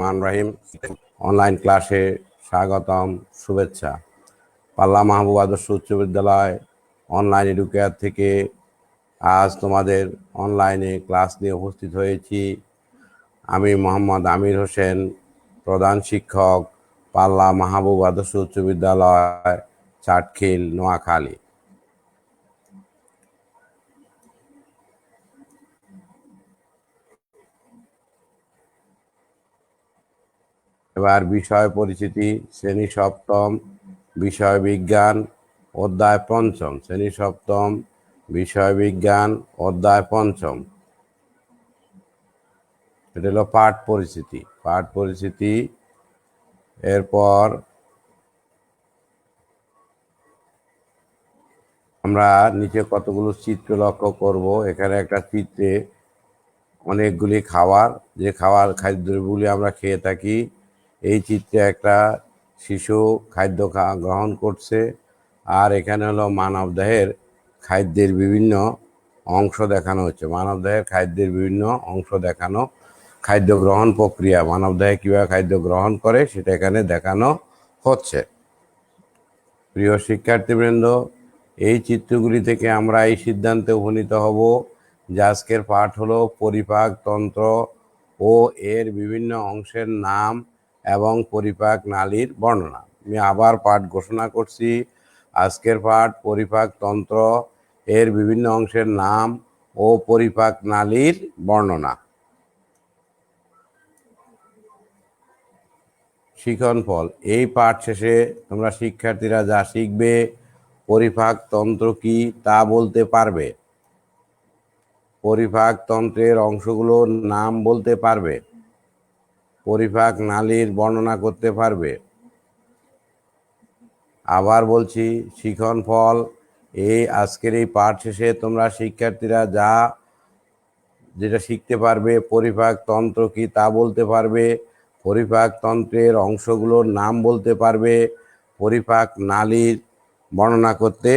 মান রাহিম অনলাইন ক্লাসে স্বাগতম, শুভেচ্ছা। পাল্লা মাহবুব আদর্শ উচ্চ বিদ্যালয় অনলাইন এডুকেয়ার থেকে আজ তোমাদের অনলাইনে ক্লাস নিয়ে উপস্থিত হয়েছি। আমি মোহাম্মদ আমির হোসেন, প্রধান শিক্ষক, পাল্লা মাহবুব আদর্শ উচ্চ বিদ্যালয়, চাটখিল, নোয়াখালী। এবার বিষয় পরিচিতি, শ্রেণি সপ্তম, বিষয় বিজ্ঞান, অধ্যায় পঞ্চম। শ্রেণি সপ্তম, বিষয় বিজ্ঞান, অধ্যায় পঞ্চম। এটা হলো পাঠ পরিচিতি। পাঠ পরিচিতি, এরপর আমরা নিচে কতগুলো চিত্র লক্ষ্য করব। এখানে একটা চিত্রে অনেকগুলি খাবার, যে খাবার খাদ্যগুলি আমরা খেয়ে থাকি এই চিত্রে একটা শিশু খাদ্য গ্রহণ করছে। আর এখানে হলো মানবদেহের খাদ্যের বিভিন্ন অংশ দেখানো হচ্ছে। মানবদেহের খাদ্যের বিভিন্ন অংশ দেখানো খাদ্য গ্রহণ প্রক্রিয়া। মানবদেহে কীভাবে খাদ্য গ্রহণ করে সেটা এখানে দেখানো হচ্ছে। প্রিয় শিক্ষার্থীবৃন্দ, এই চিত্রগুলি থেকে আমরা এই সিদ্ধান্তে উপনীত হব যে আজকের পাঠ হলো পরিপাক তন্ত্র ও এর বিভিন্ন অংশের নাম এবং পরিপাক নালীর বর্ণনা। আমি আবার পাঠ ঘোষণা করছি। আজকের পাঠ পরিপাক তন্ত্র এর বিভিন্ন অংশের নাম ও পরিপাক নালীর বর্ণনা। শিখন ফল, এই পাঠ শেষে তোমরা শিক্ষার্থীরা যা শিখবে, পরিপাক তন্ত্র কি তা বলতে পারবে? পরিপাক তন্ত্রের অংশগুলোর নাম বলতে পারবে? পরিপাক নালীর বর্ণনা করতে পারবে। আবার বলছি, শিখন ফল, এই আজকের এই পাঠ শেষে তোমরা শিক্ষার্থীরা যা যেটা শিখতে পারবে, পরিপাক তন্ত্র কি তা বলতে পারবে, পরিপাক তন্ত্রের অংশগুলোর নাম বলতে পারবে, পরিপাক নালীর বর্ণনা করতে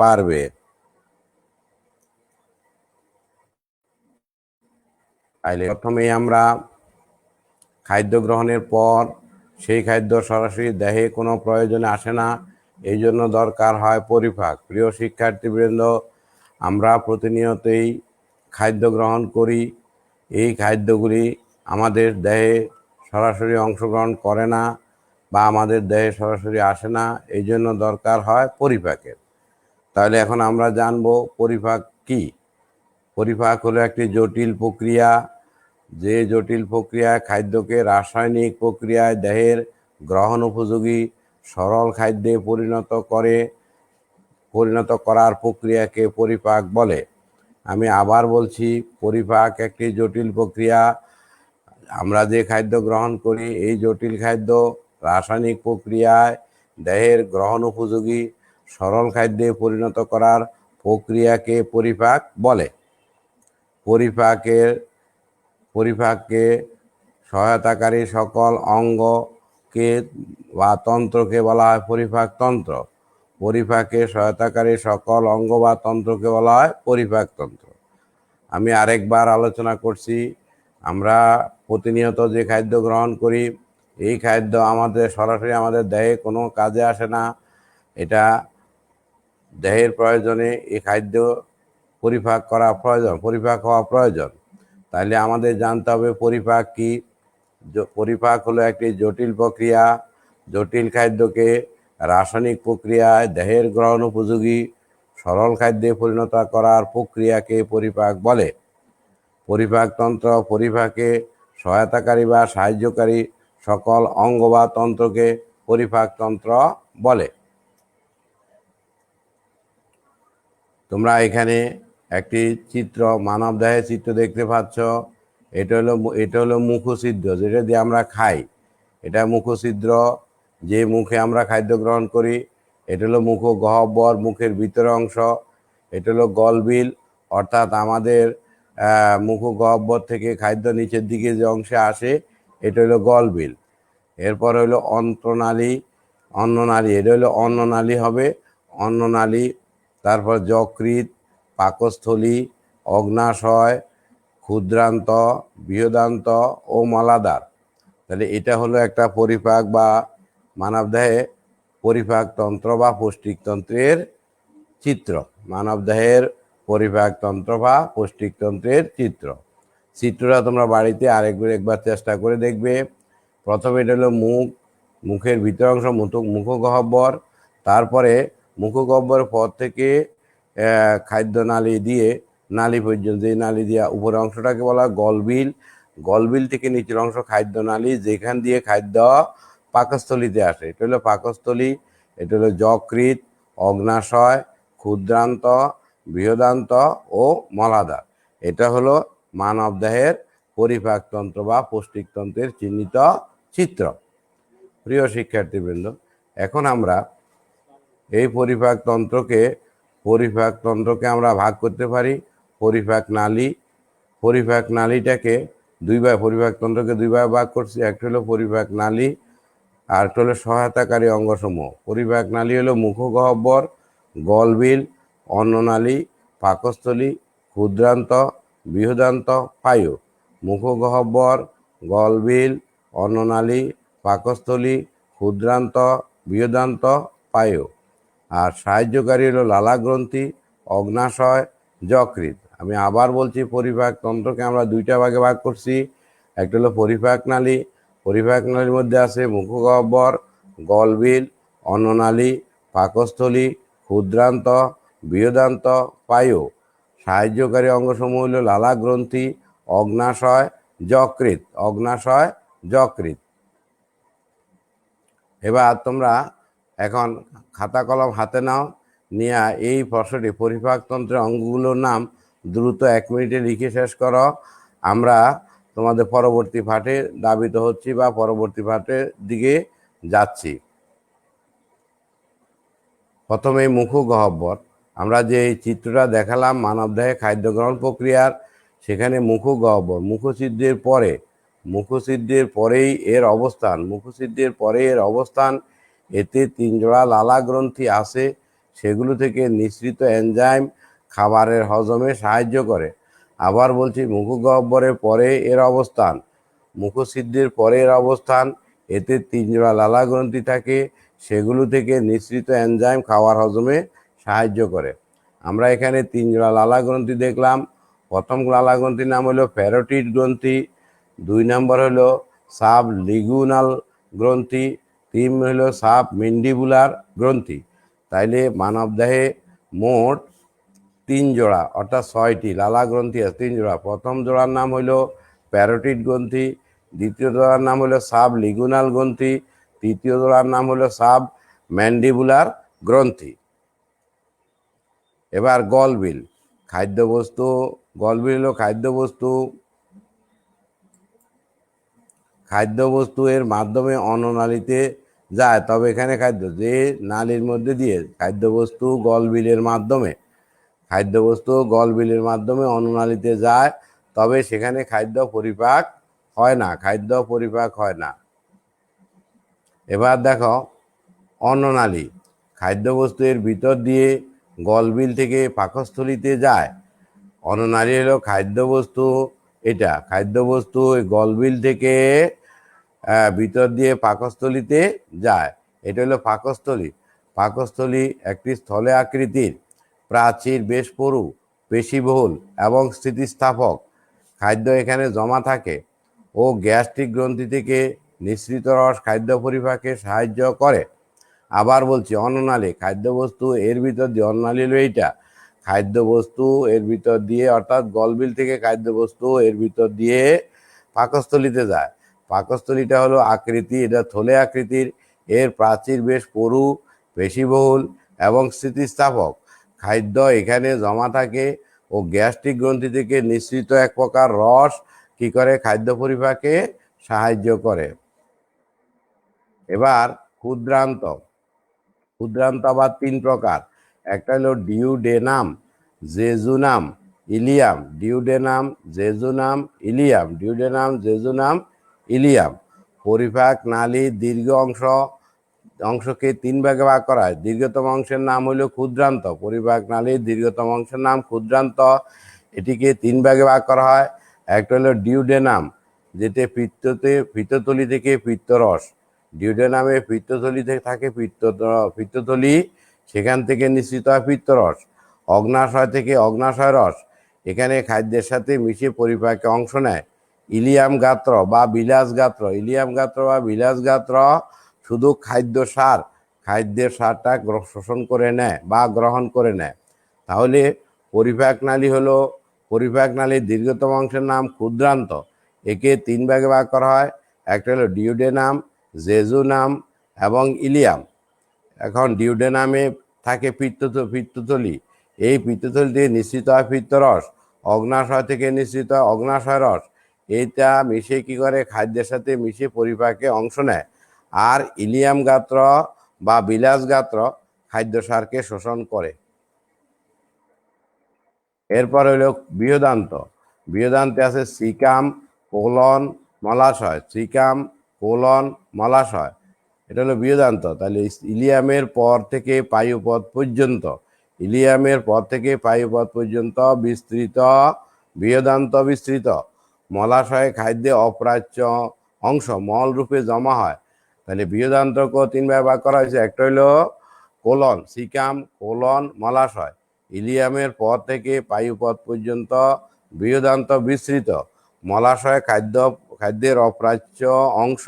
পারবে। প্রথমেই আমরা খাদ্য গ্রহণের পর সেই খাদ্য সরাসরি দেহে কোনো প্রয়োজনে আসে না। এই জন্য দরকার হয় পরিপাক। প্রিয় শিক্ষার্থীবৃন্দ, আমরা প্রতিনিয়তই খাদ্য গ্রহণ করি। এই খাদ্যগুলি আমাদের দেহে সরাসরি অংশগ্রহণ করে না বা আমাদের দেহে সরাসরি আসে না। এই জন্য দরকার হয় পরিপাকের। তাহলে এখন আমরা জানব পরিপাক কি? পরিপাক হলো একটি জটিল প্রক্রিয়া যে জটিল প্রক্রিয়ায় খাদ্যকে রাসায়নিক প্রক্রিয়ায় দেহের গ্রহণ উপযোগী, সরল খাদ্যে পরিণত করে, পরিণত করার প্রক্রিয়াকে পরিপাক বলে। আমি আবার বলছি, পরিপাক একটি জটিল প্রক্রিয়া। আমরা যে খাদ্য গ্রহণ করি, এই জটিল খাদ্য রাসায়নিক প্রক্রিয়ায় দেহের গ্রহণ উপযোগী, সরল খাদ্যে পরিণত করার প্রক্রিয়াকে পরিপাক বলে। পরিপাকের পরিপাককে সহায়তাকারী সকল অঙ্গকে বা তন্ত্রকে বলা হয় পরিপাক তন্ত্র। পরিপাকে সহায়তাকারী সকল অঙ্গ বা তন্ত্রকে বলা হয় পরিপাক তন্ত্র। আমি আরেকবার আলোচনা করছি, আমরা প্রতিনিয়ত যে খাদ্য গ্রহণ করি, এই খাদ্য আমাদের, সরাসরি আমাদের দেহে কোনো কাজে আসে না। এটা দেহের প্রয়োজনে এই খাদ্য পরিপাক করা প্রয়োজন পরিপাক হওয়া প্রয়োজন। তাহলে আমাদের জানতে হবে পরিপাক কি? পরিপাক হলো একটি জটিল প্রক্রিয়া, জটিল খাদ্যকে রাসায়নিক প্রক্রিয়ায় দেহের গ্রহণ উপযোগী, সরল খাদ্যে পরিণত করার প্রক্রিয়াকে পরিপাক বলে। পরিপাকতন্ত্র পরিপাকে সহায়তাকারী বা সাহায্যকারী সকল অঙ্গ বা তন্ত্রকে পরিপাকতন্ত্র বলে। তোমরা এখানে একটি চিত্র মানব দেহের চিত্র দেখতে পাচ্ছ। এটা হলো এটা হলো মুখছিদ্র, যেটা দিয়ে আমরা খাই। এটা মুখছিদ্র, যে মুখে আমরা খাদ্য গ্রহণ করি, এটা হলো মুখ গহ্বর, মুখের ভিতরের অংশ। এটা হলো গলবিল, অর্থাৎ আমাদের মুখ গহ্বর থেকে খাদ্য নিচের দিকে যে অংশে আসে, এটা হলো গলবিল। এরপর হলো অন্ত্রনালী অন্ননালী, এটা হলো অন্ননালী হবে। অন্ননালী, তারপর যকৃৎ পাকস্থলী, অগ্নাশয়, ক্ষুদ্রান্ত, বৃহদান্ত ও মলাদার। তাহলে এটা হলো একটা পরিপাক বা মানবদেহে পরিপাক তন্ত্র বা পৌষ্টিকতন্ত্রের চিত্র। মানবদেহের পরিপাক তন্ত্র বা পৌষ্টিকতন্ত্রের চিত্র। চিত্রটা তোমরা বাড়িতে আরেকবার, একবার চেষ্টা করে দেখবে। প্রথমে এটা হলো মুখ। মুখের ভিতর অংশ, মুখ মুখগহ্বর। তারপরে মুখগহ্বরের পর থেকে খাদ্য নালী দিয়ে, নালী পর্যন্ত এই নালী দিয়ে উপরের অংশটাকে বলা হয় গলবিল। গলবিল থেকে নিচের অংশ খাদ্য নালী, যেখান দিয়ে খাদ্য পাকস্থলীতে আসে। এটা হলো পাকস্থলী, এটা হলো যকৃত অগ্নাশয়, ক্ষুদ্রান্ত, বৃহদান্ত ও মলাধার। এটা হলো মানবদেহের পরিপাকতন্ত্র বা পৌষ্টিকতন্ত্রের চিহ্নিত চিত্র। প্রিয় শিক্ষার্থীবৃন্দ, এখন আমরা এই পরিপাকতন্ত্রকে পরিপাকতন্ত্রকে আমরা ভাগ করতে পারি পরিপাক নালী। পরিপাক নালীটাকে দুইবার পরিপাক তন্ত্রকে দুইবার ভাগ করছি, একটা হলো পরিপাক নালী আর একটা হলো সহায়তাকারী অঙ্গসমূহ। পরিপাক নালী হলো মুখগহ্বর, গলবিল অন্ননালী পাকস্থলী, ক্ষুদ্রান্ত, বৃহদান্ত, পায়ু। মুখগহ্বর, গলবিল অন্ননালী পাকস্থলী, ক্ষুদ্রান্ত, বৃহদান্ত, পায়ু। আর সাহায্যকারী হলো লালা গ্রন্থি, অগ্নাশয় যকৃত আমি আবার বলছি পরিপাক তন্ত্রকে আমরা দুইটা ভাগে ভাগ করছি। একটা হলো পরিপাক নালী, পরিপাক নালীর মধ্যে আছে মুখগহ্বর গলবিল, অন্ননালী, পাকস্থলী, ক্ষুদ্রান্ত বৃহদান্ত পায়ু। সাহায্যকারী অঙ্গসমূহ হল লালা গ্রন্থি, অগ্নাশয় যকৃত অগ্নাশয় যকৃত এবার তোমরা এখন খাতা কলম হাতে নাও, নিয়ে এই প্রশ্নটি পরিপাকতন্ত্রের অঙ্গগুলোর নাম দ্রুত এক মিনিটে লিখে শেষ করো। আমরা তোমাদের পরবর্তী পাঠে দাবিত হচ্ছি বা পরবর্তী পাঠের দিকে যাচ্ছি। প্রথমে মুখ গহ্বর আমরা যে এই চিত্রটা দেখালাম, মানবদেহে খাদ্য গ্রহণ প্রক্রিয়ার, সেখানে মুখ গহ্বর মুখছিদ্রের পরে মুখছিদ্রের পরেই এর অবস্থান মুখছিদ্রের পরে এর অবস্থান এতে তিন জোড়া লালা গ্রন্থি আসে, সেগুলো থেকে নিঃসৃত এনজাইম খাবারের হজমে সাহায্য করে। আবার বলছি মুখগহ্বরের পরে এর অবস্থান। মুখছিদ্রের পরে এর অবস্থান। এতে তিন জোড়া লালা গ্রন্থি থাকে, সেগুলো থেকে নিঃসৃত এনজাইম খাবার হজমে সাহায্য করে। আমরা এখানে তিন জোড়া লালা গ্রন্থি দেখলাম। প্রথম লালা গ্রন্থির নাম হলো প্যারোটিড গ্রন্থি, দুই নম্বর হলো সাব লিগুনাল গ্রন্থি তিন হলো সাব মেন্ডিবুলার গ্রন্থি। তাইলে মানবদেহে মোট তিন জোড়া, অর্থাৎ ছয়টি লালা গ্রন্থি আছে, তিন জোড়া। প্রথম জোড়ার নাম হলো প্যারোটিড গ্রন্থি, দ্বিতীয় জোড়ার নাম হলো সাব লিগুনাল গ্রন্থি, তৃতীয় জোড়ার নাম হলো সাব ম্যান্ডিবুলার গ্রন্থি। এবার গলবিল, খাদ্যবস্তু, গলবিল হলো খাদ্যবস্তু। খাদ্যবস্তু এর মাধ্যমে অন্ননালীতে যায়, তবে এখানে খাদ্য, যে নালীর মধ্যে দিয়ে খাদ্যবস্তু গলবিলের মাধ্যমে, খাদ্যবস্তু গলবিলের মাধ্যমে অন্ননালীতে যায়, তবে সেখানে খাদ্য পরিপাক হয় না, খাদ্য পরিপাক হয় না। এবার দেখো, অন্ননালী, খাদ্যবস্তু এর ভিতর দিয়ে গলবিল থেকে পাকস্থলীতে যায়। অন্ননালী হলো খাদ্যবস্তু, এটা, খাদ্যবস্তু গলবিল থেকে ভিতর দিয়ে পাকস্থলীতে যায়। এটা হলো পাকস্থলী। পাকস্থলী একটি স্থলে আকৃতির, প্রাচীর বেশ পরু পেশিবহুল এবং স্থিতিস্থাপক খাদ্য এখানে জমা থাকে ও গ্যাস্ট্রিক গ্রন্থি থেকে নিঃসৃত রস খাদ্য পরিপাকে সাহায্য করে। আবার বলছি, অন্ননালী, খাদ্যবস্তু এর ভিতর দিয়ে, অন্ননালী হলো এইটা, খাদ্যবস্তু এর ভিতর দিয়ে, অর্থাৎ গলবিল থেকে খাদ্যবস্তু এর ভিতর দিয়ে পাকস্থলীতে যায়। পাকস্থলীটা হলো আকৃতি, এটা থলে আকৃতির, এর প্রাচীর বেশ পরু পেশিবহুল এবং স্থিতিস্থাপক খাদ্য এখানে জমা থাকে ও গ্যাস্ট্রিক গ্রন্থি থেকে নিঃসৃত এক প্রকার রস কি করে খাদ্য পরিপাকে সাহায্য করে। এবার ক্ষুদ্রান্ত। ক্ষুদ্রান্ত আবার তিন প্রকার। একটা হলো duodenum, jejunum, ileum. Duodenum, jejunum, ileum. Duodenum, jejunum ileum. পরিপাক নালী দীর্ঘ অংশ, অংশকে তিন ভাগে ভাগ করা হয়। দীর্ঘতম অংশের নাম হলো ক্ষুদ্রান্ত। পরিপাক নালীর দীর্ঘতম অংশের নাম ক্ষুদ্রান্ত। এটিকে তিন ভাগে ভাগ করা হয়। একটা হলো ডিউডেনাম যেতে পিত্ততে, পিত্তথলি থেকে পিত্তরস। ডিউডেনামে পিত্তথলি থেকে থাকে পিত্ত, পিত্তথলি, সেখান থেকে নিঃসৃত হয় পিত্তরস। অগ্নাশয় থেকে অগ্নাশয় রস। এখানে খাদ্যের সাথে মিশে পরিপাকে অংশ নেয়। ইলিয়াম গাত্র বা বিলাস গাত্র, ইলিয়াম গাত্র বা বিলাস গাত্র শুধু খাদ্য সার খাদ্যের সারটা শোষণ করে নেয় বা গ্রহণ করে নেয়। তাহলে পরিপাক নালী হলো, পরিপাক নালীর দীর্ঘতম অংশের নাম ক্ষুদ্রান্ত। একে তিন ভাগে ভাগ করা হয়, একটা হলো ডিউডেনাম জেজুনাম এবং ইলিয়াম। এখন ডিউডেনামে থাকে পিত্ত পিত্তথলি। এই পিত্তথলি থেকে নিঃসৃত হয় পিত্তরস, অগ্নাশয় থেকে নিশ্চিত হয় অগ্নাশয় রস। এইটা মিশে কি করে? খাদ্যের সাথে মিশে পরিপাকে অংশ নেয়। আর ইলিয়াম গাত্র বা বিলাস গাত্র খাদ্য সারকে শোষণ করে। এরপর হলো বৃহদান্ত বৃহদান্তে আছে সিকাম কোলন, মলাশয়। সিকাম কোলন, মলাশয়। এটা হলো বৃহদান্ত তাহলে ইলিয়ামের পর থেকে পায়ুপথ পর্যন্ত। ইলিয়ামের পর থেকে পায়ুপথ পর্যন্ত বিস্তৃত বৃহদান্ত বিস্তৃত। মলাশয়ে খাদ্যে অপ্রাচ্য অংশ মল রূপে জমা হয়। তাহলে বৃহদান্তকে তিন ভাগ করা হয়েছে। একটা হলো কোলন, সিকাম, কোলন, মলাশয়। ইলিয়ামের পথ থেকে পায়ুপথ পর্যন্ত বৃহদান্ত বিস্তৃত। মলাশয় খাদ্য, খাদ্যের অপ্রাচ্য অংশ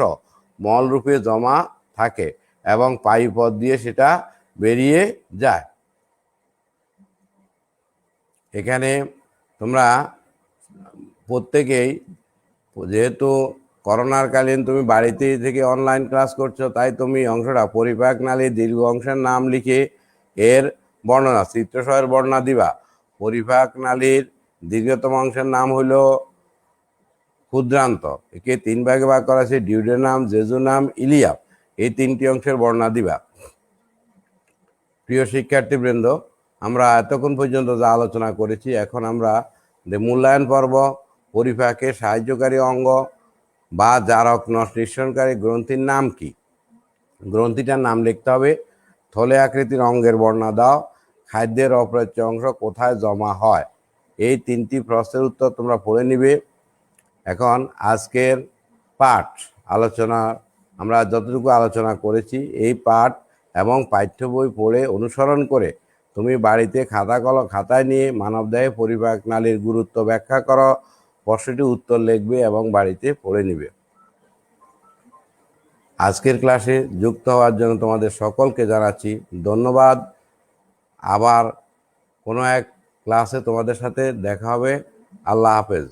মলরূপে জমা থাকে এবং পায়ুপথ দিয়ে সেটা বেরিয়ে যায়। এখানে তোমরা প্রত্যেকেই, যেহেতু করোনার কালীন তুমি বাড়িতে থেকে অনলাইন ক্লাস করছ, তাই তুমি অংশটা পরিপাক নালীর দীর্ঘ অংশের নাম লিখে এর বর্ণনা চিত্রসহের বর্ণনা দিবা। পরিপাক নালীর দীর্ঘতম অংশের নাম হলো ক্ষুদ্রান্ত। একে তিন ভাগে ভাগ করা আছে ডিউডেনাম জেজুনাম ইলিয়াম এই তিনটি অংশের বর্ণনা দিবা। প্রিয় শিক্ষার্থীবৃন্দ, আমরা এতক্ষণ পর্যন্ত যা আলোচনা করেছি, এখন আমরা মূল্যায়ন পর্ব পরিপাকে সাহায্যকারী অঙ্গ বা জারক নস নিঃসরণকারী গ্রন্থির নাম কি? গ্রন্থিটার নাম লিখতে হবে, থলে আকৃতির অঙ্গের বর্ণনা দাও, খাদ্যের অপ্রাচ্য অংশ কোথায় জমা হয়? এই তিনটি প্রশ্নের উত্তর তোমরা পড়ে নিবে। এখন আজকের পাঠ আলোচনা, আমরা যতটুকু আলোচনা করেছি, এই পাঠ এবং পাঠ্য বই পড়ে অনুসরণ করে তুমি বাড়িতে খাতা কল খাতায় নিয়ে মানবদেহে পরিপাক নালীর গুরুত্ব ব্যাখ্যা করো। প্রশ্নটি উত্তর লিখবে এবং বাড়িতে পড়ে নিবে। আজকের ক্লাসে যুক্ত হওয়ার জন্য তোমাদের সকলকে জানাচ্ছি ধন্যবাদ। আবার কোনো এক ক্লাসে তোমাদের সাথে দেখা হবে। আল্লাহ হাফেজ।